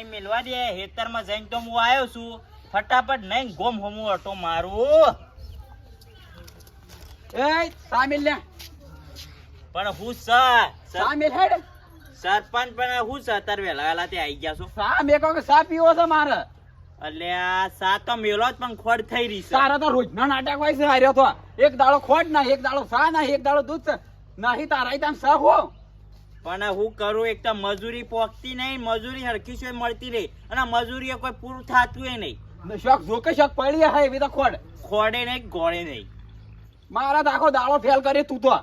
પાણી મેલવા દે હેતરમાં જઈને તો હું આવ્યો છું. ફટાફટ નહીં ગોમ હોમું હતો મારું. એ સામેલ લે. પણ હું સર સામેલ હેડ. સરપંચ પણ હું સર તાર વેલા વેલા તે આવી ગયા છો? સા મેકો કે સા પીવો છે મારે. એટલે આ સા તો મેલો જ પણ ખોડ થઈ રહી છે. તારા તો રોજના નાટક હોય છે હાર્યો તો. એક દાડો ખોટ ના એક દાડો સા ના એક દાડો દૂધ નાહી નહીં તારા તામ સા હો. પણ હું કરું એક તો મજૂરી પોકતી નહીં મજૂરી હરખી છે મળતી નહીં. અને મજૂરી કોઈ પૂરું થતું નહીં. શોખ જોકે શોખ પડી હા એવી તો ખોડ. ખોડે નહીં ગોળે નહીં. મારા આખો દાળો ફેલ કરી તું તો.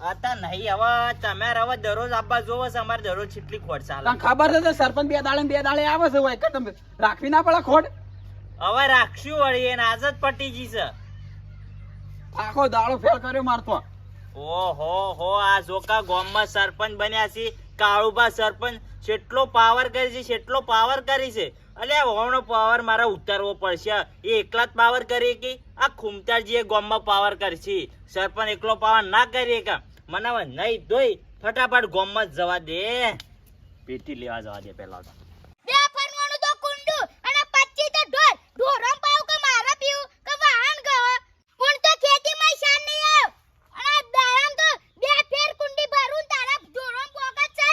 હતા નહીં હવે તમે હવે દરરોજ આપવા જોવો છે અમારે દરરોજ કેટલી ખોડ ચાલે. ખબર છે સરપંચ બે દાડે બે દાડે આવે છે હોય કે તમે રાખવી ના પડે ખોટ હવે રાખશું વળી એને આજ જ પટી છે. આખો દાળો ફેલ કર્યો મારતો ઓહો હો આ જોકા ગામમાં સરપંચ બન્યા છે. કાળુભા સરપંચ કેટલો પાવર કરી છે કેટલો પાવર કરી છે. અલે હોણો પાવર મારા ઉતારવો પડશે. એ એકલા જ પાવર કરી કે આ ખુમતાજીએ ગામમાં પાવર કરશે સરપંચ એકલો પાવર ના કરીએ કા મને નહીં ધોઈ, ફટાફટ ગામમાં જવા દે. પેટી લેવા જવા દે પેલા તો બે ફરવાનું તો કુંડું અને પચ્ચી તો ઢોર ઢોરમ પાવ કે મારા પીવું કે વાહન ગયો પણ તો ખેતીમાં શાન નહીં આવ અને દારામ તો બે ફેર કુંડી ભરું ને તારા ઢોરમ પોકત છે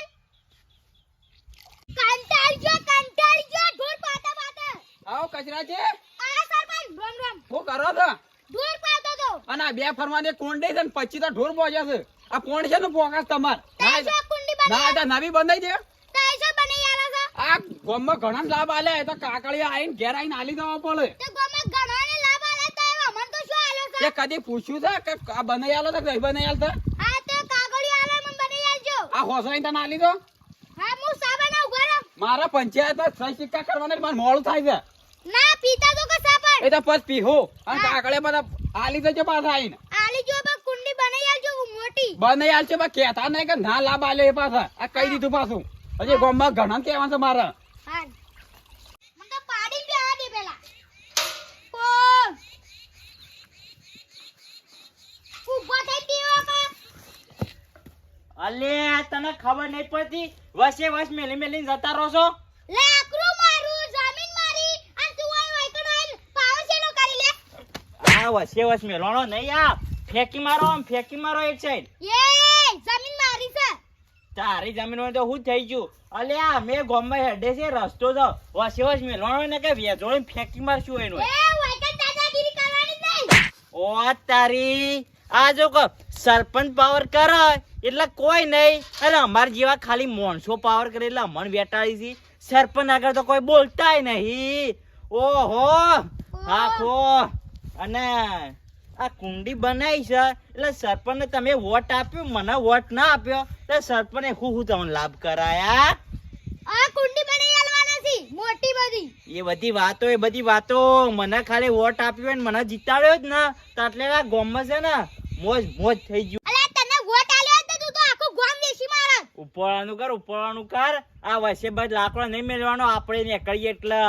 કંટાળજો કંટાળજો ઢોર પાતા પાતા કચરા છે? શું કરો છો? ઢોર પાતો તો. અને આ બે ફરમાને કોંડે છે ને? પછી તો ઢોર પહોંચ્યા છે. આ કોણ છે ને પોકાસ તમાર? ના બનાવી નવી બંધાઈ દે. આ ગોમમાં ઘણા લાભ આલે તો કાકડીયા આવીને ઘેર આવીને આલી દેવા પડે. કદી પૂછ્યું છે કે આ બનાઈ આલો તો કઈ બનાવી આલતા આ મન હોસાઈ તને આલી દો. મારા પંચાયત સહી સિક્કા કરવાના મારે મોડું થાય છે. ના પીતા તો કસા પણ. એ તો પછ પીહો. અને. કાકડે બધા આલી દેજો પાછા આવીને આલી જો બા કુંડી બનાઈ આલજો મોટી. બનાઈ આલજો બા કહેતા નહીં કે ના લાભ આલે એ પાછા. આ કહી દીધું પાછું. હજી ગામમાં ઘણા કહેવા છે મારા. હા. મને તો પાડી દે પેલા. અલે તને ખબર નહીં પડતી? વસે વસ મેલી મેલીને જતા રહો છો? લાકડું મારું જમીન મારી અને તું આય વાયકડ આય પાવર સેલો કરી લે આ વસે વસ મેલવાનો નહીં આ ફેંકી મારો આમ ફેંકી મારો એક સાઈડ એ જમીન મારી છે. તારી જમીન હોય તો હું થઈ ગયું. અલે આ મે ગોમમાં હેડે છે રસ્તો તો વસે વસ મેલવાનો ને કે વેચોળે ફેંકી મારશું એનો. એ વાયકડ દાદાગીરી કરવાની નહીં. ઓ તારી આ જો સરપંચ પાવર કરે એટલે કોઈ નહીં. અરે અમાર જેવા ખાલી માણસો પાવર કરે એટલે અમણ વેટાળી છે. સરપંચ આગળ તો કોઈ બોલતાય નહીં. ઓહો આખો અને આ કુંડી બનાવી છે એટલે સરપંચને તમે વોટ આપ્યો મને વોટ ના આપ્યો એટલે સરપંચે હું હું તમને લાભ કરાયા? આ કુંડી બનાઈ આલવાના છે મોટી બધી. એ બધી વાતો એ બધી વાતો. મને ખાલી વોટ આપ્યો ને મને જીતાડ્યો જ ને. તાટલે એટલે આ ગોમમાં છે ને મોજ મોજ થઈ ગયું. અલા તને વોટ આલ્યો તો તું તો આખું ગોમ દેશી મારા ઉપરવાનું કર ઉપરવાનું કર. આ વર્ષે બધ લાકડો નહીં મેળવાનો આપણે નીકળીએ એટલે.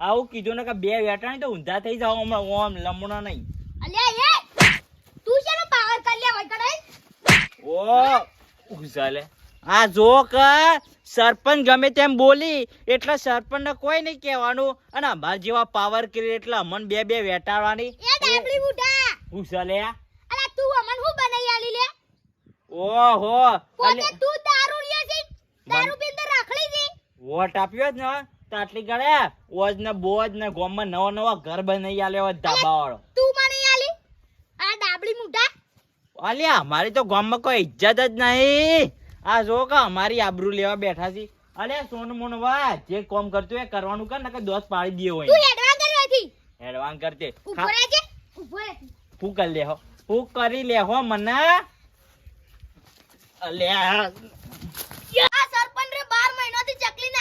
આવું કીધું ને કે બે વેટાણી તો ઊંધા થઈ જાવ હમણાં ઓમ લમણો નહીં. અલે એ તું શેનો પાવર કરી લે વાયકડ આય ઓ ઉઝાલે આ જો કે સરપંચ ગમે તેમ બોલી એટલે સરપંચને કોઈ નહીં કહેવાનું. અને અમાર જેવા પાવર કરી એટલે અમન બે બે વેટાડવાની. એ ડાબલી બુઢા. ઉઝાલે અલા તું અમન હું બનાઈ આલી લે? ઓહો પોતે તું દારૂ લે છે દારૂ પીને તો છે. વોટ આપ્યો જ ને. આટલી ગળે? ઓજ ને બોજ ને ગોમમાં નવા નવા ઘર બનાવી આલે હોત ધાબા વાળો તું મને આલી? આ ડાબડી મુઢા? અલ્યા અમારી તો ગામમાં કોઈ ઇજ્જત જ નહીં. આ જો કે અમારી આબરૂ લેવા બેઠા છે. અલ્યા સોન મોન વા જે કોમ કરતું એ કરવાનું કર ને દોસ્ત પાડી દે હોય. તું હેડવા કરવાથી એડવાન કરતે ઉપર આજે ઉપર હું કરી લે હો હું કરી લે હો મને. અલ્યા આ સરપંચ રે 12 મહિનાથી ચકલી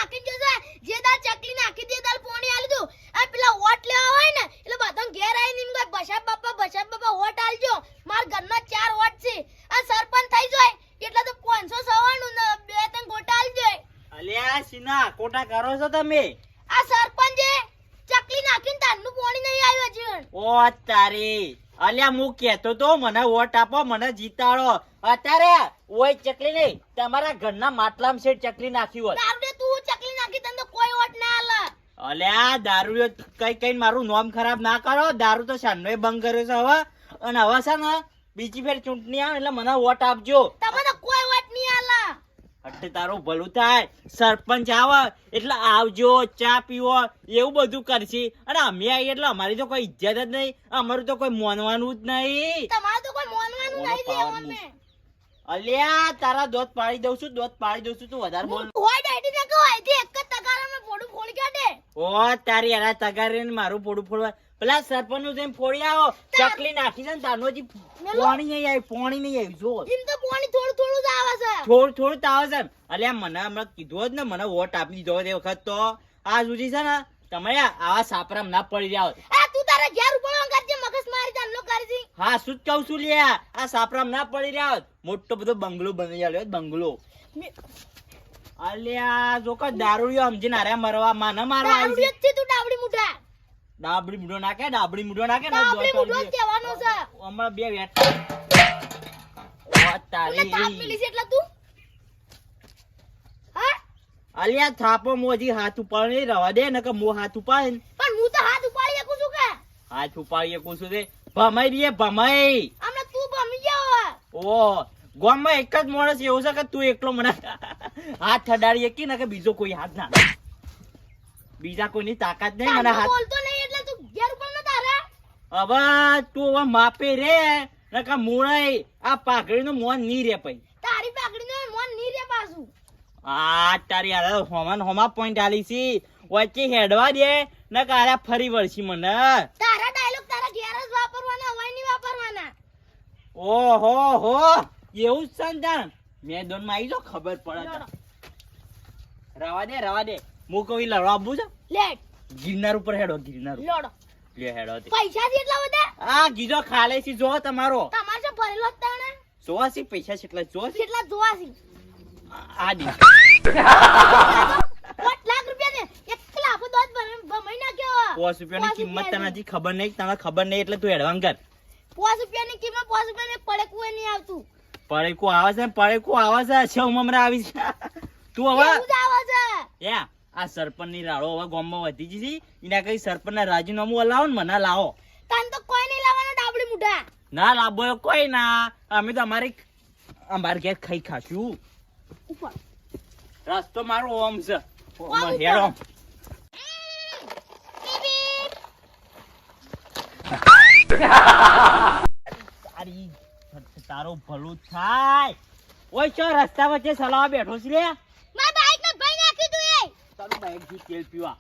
નાખી જો દાળ ચકલી નાખી દે દાળ પોણી આલી દઉં. આ પેલા વોટ લેવા હોય ને એટલે બધા ઘેર આવીને એમ કહે બસાબ બાપા બસાબ બાપા વોટ આલજો. માર ઘરના ચાર વોટ છે. આ સરપંચ થઈ જાય. એટલે તો 596 ને બે ત્રણ ગોટા આલજો અલ્યા સિના કોટા કરો છો તમે? આ સરપંચે ચકલી નાખીને તારનું પોણી નહીં આવ્યો ઓ તારી. અલ્યા હું કેતો તો મને વોટ આપો મને જીતાડો. અત્યારે ઓય ચકલી નહીં તમારા ઘરના માટલામાં શેઠ ચકલી નાખી હોત તારને તું ચકલી નાખી અલ્યા દારૂ કઈ કઈ મારું નોમ ખરાબ ના કરો. દારૂ તો સાંજનો બંધ કર્યો છે હવે. અને હવે છે ને બીજી ફેર ચૂંટણી આવે એટલે મને વોટ આપજો. તમે તો કોઈ વાત નહીં આલા. એટલે તારું ભલું થાય. સરપંચ આવે એટલે આવજો ચા પીવો એવું બધું કરશે. અને અમે આવીએ એટલે અમારી તો કોઈ ઇજ્જત જ નહીં. અમારું તો કોઈ મોનવાનું જ નહીં. તમારું તો કોઈ મોનવાનું નહીં. અલ્યા તારા દોત પાડી દઉં છું દોત પાડી દઉં છું તું વધારે બોલ. હોય ડેડી ને કહો અહીંથી એક જ તગારામાં પોડું ફોડી કાઢે. ઓ તારી યાર તગારે ને મારું પોડું ફોડવા. પેલા સરપંચનું જેમ ફોડી આવો ચકલી નાખી દે ને તારનો હજી પોણી નહીં આવી પાણી નહીં આવી જો. એમ તો પાણી થોડું થોડું જ આવે છે. થોડું થોડું તાવ છે. અલ્યા મને હમણાં કીધું જ ને મને વોટ આપી દીધો તે વખત તો. આ સુધી છે ને તમે આવા સાપરામ ના પડી રહ્યા આ તું તારા ઘેર ઉપર કરજે મગજ મારી ચાંદલો કરજી. હા શું કહું છું લ્યા આ. સાપરામ ના પડી રહ્યા હોત. મોટો બધો બંગલો બની ગયો બંગલો. અલ્યા જો કે દારૂડિયો સમજીને હારે મરવા માં ન મારવા આવી છે. તું ડાબડી મુઠા ડાબડી મૂઢો નાખે ડાબડી મૂઢો નાખે ડાબડી વાળી. કહેવાનો છે. હમણાં બે વેટ ઓ એટલે તાપ મિલી છે એટલે તું? અલ્યા થાપો મોજી હાથ ઉપાડી નહીં રવા દે ને કે મો હાથ ઉપાડે. પણ હું તો હાથ ઉપાડી શકું છું કે? હાથ ઉપાડીએ છું તે. ભમાઈ દઈએ ભમાઈ. અમે તું ભમી જાવ ઓ ગામમાં એક જ માણસ એવું છે કે તું એકલો મને હાથ ઠડાડી શકી ને કે બીજો કોઈ હાથ ના. બીજા કોઈની તાકાત નહીં મને હાથ બોલતો નહીં એટલે તું ઘેર ઉપર ન તારા? હવે તું હવે માપે રે નકા મૂળાઈ આ પાઘડીનું મોનની રે પઈ તારી પાકડી નો મન નહીં રે પાછું આ તારી યાર હોમા ને હોમા પોઈન્ટ આલી છી વચ્ચે હેડવા દે ને કાલે ફરી વળશી મને. તારા ડાયલોગ તારા ઘેર જ વાપરવાના હોય નહીં વાપરવાના. ઓહો હો એવું જ છે ને તાણ. માં આવી જો ખબર પડે રવા દે રવા દે. હું કોઈ લડવા આપું છે? લેટ. ગિરનાર ઉપર હેડો ગિરનાર લડો. લે હેડો. પૈસા છે એટલા બધા? આ ગીજો ખાલે છે જો તમારો. તમારે ભરેલો તાણે. જોવા છે પૈસા કેટલા જોવા છે? કેટલા જોવા છે? આ દી લાખ રૂપિયા ને એક લાખો દોત ભમાઈ નાખ્યો. પોસ રૂપિયાની કિંમત તને હજી ખબર નહીં તને ખબર નહીં એટલે તું એડવાન્સ કર. પાંચ રૂપિયાની કિંમત પાંચ રૂપિયાની પડેકું નહીં આવતું. પડેકું આવે છે પડેકું આવે છે. છ મમરા આવી છે. તું હવે આવે છે. યા આ સરપંચની રાડો હવે ગામમાં વધી ગઈ છે એના કઈ સરપંચ ના રાજીનામું લાવો ને મને લાવો. તને તો કોઈ નહીં લાવવાનો ડાબડી મુઢા. ના લાભો કોઈ ના. અમે તો અમારી અમારે ઘેર ખાઈ ખાશું. ઉપર. રસ્તો મારો ઓમ છે. છે. તારી તારું ભલું થાય. ઓય ચો રસ્તા વચ્ચે સલાવા બેઠો છે લે. માર બાઈક ને ભઈ નાખી તું એ. તારું બાઈકથી તેલ પીવા?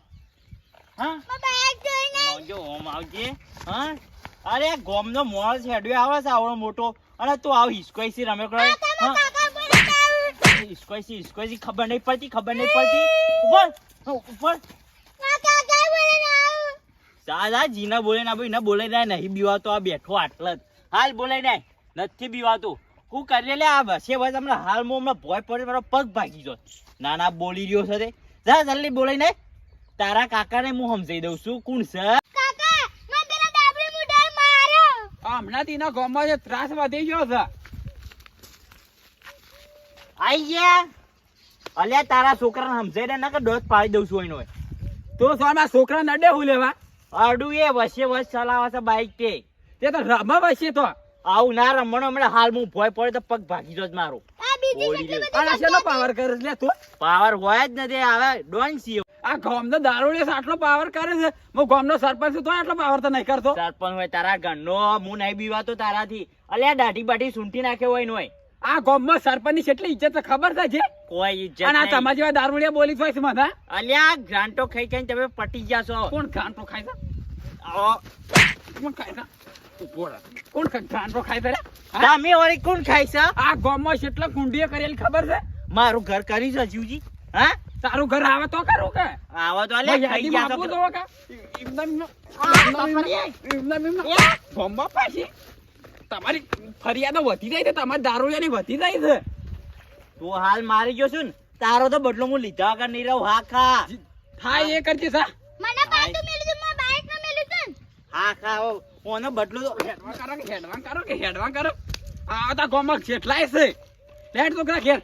હા? માર બાઈક જોઈ નઈ આવજો ઓમ આવજે. હા? અરે ગોમ નો મોળ છેડ્યો આવે છે આવડો મોટો. અને તું આવ હિસકોઈસી રમે કરો કાકા કાકા કાકા હિસકોઈસી હિસકોઈસી ખબર નહીં પડતી ખબર નહીં પડતી. ઉપર ઉપર કાકા ના દાદા જીના બોલે ના ભાઈ ના બોલે ના નહીં બીવાતો આ બેઠો આટલ જ. હાલ બોલે ના નથી બીવાતો. હું કરી લે આ બસે બસ હમણાં હાલ હું હમણાં ભોય પડે મારો પગ ભાગી ગયો. ના ના બોલી રહ્યો છે તે. જા જલ્દી બોલે ને તારા કાકાને હું સમજાઈ દઉં છું કોણ છે? કાકા મેં પેલા ડાબડી મુઢા માર્યો. આ હમણાં તેના ગામમાં જે ત્રાસ વધી ગયો છે. આઈ ગયા. અલ્યા તારા છોકરાને સમજાઈ દે ને કે દોત પાડી દઉં છું એનો. તો સોના છોકરા નડે હું લેવા? અડું એ વસે વસ ચલાવે છે બાઈક તે. તે તો રમા છે તો. આવું ના રમણો હમણાં હાલ હું ભોય પડે તો પગ ભાગી જો મારો. પાવર કરે છે તું? પાવર હોય જ નથી આવે ડોન સી આ ગામનો દારૂડિયો આટલો પાવર કરે છે. હું ગામનો સરપંચ તો આટલો પાવર તો નહીં કરતો. સરપંચ હોય તારા ઘરનો હું નહીં બીવાતો તારાથી. અલ્યા દાઢી બાઢી સૂંટી નાખે હોય નો આ ગામમાં સરપંચની કેટલી ઇજ્જત છે ખબર છે જે? કોઈ ઇજ્જત અને આ. તમારા જેવા દારૂડિયા બોલી છે મને અલ્યા ગ્રાન્ટો ખાઈ ખાઈને તમે પટી જશો કોણ ગાંઠો ખાય છે. કોણ ખાય છે? કોણ ખા- ખાય છે તમે ઓરી કોણ ખાય છે? આ ગામમાં કેટલા કુંડીએ કરેલી ખબર છે? મારું ઘર કરી છે જીવજી. હા? તારું ઘર આવે તો કરું કે? આવે તો અલ્યા ખાઈ ગયા તો. કે? એમનેમ એમનેમ. ગામમાં પાછી? તમારી ફરિયાદો વધી જાય છે તમારી દારૂડિયાની વધી જાય છે. તું હાલ મારી ગયો છું ને તારો તો બદલો હું લીધા વગર નહીં રહું હા ખા. થાય એ કરજે સા. મને પાછું મેલ્યું તું મારા બાઈક ને મેલ્યું તું હા ખા હો. ઓનો બદલો તો હેડવા કરો કે હેડવા કરો કે હેડવા કરો. આ તો ગામમાં જેટલાય છે. હેડ તો ઘેર.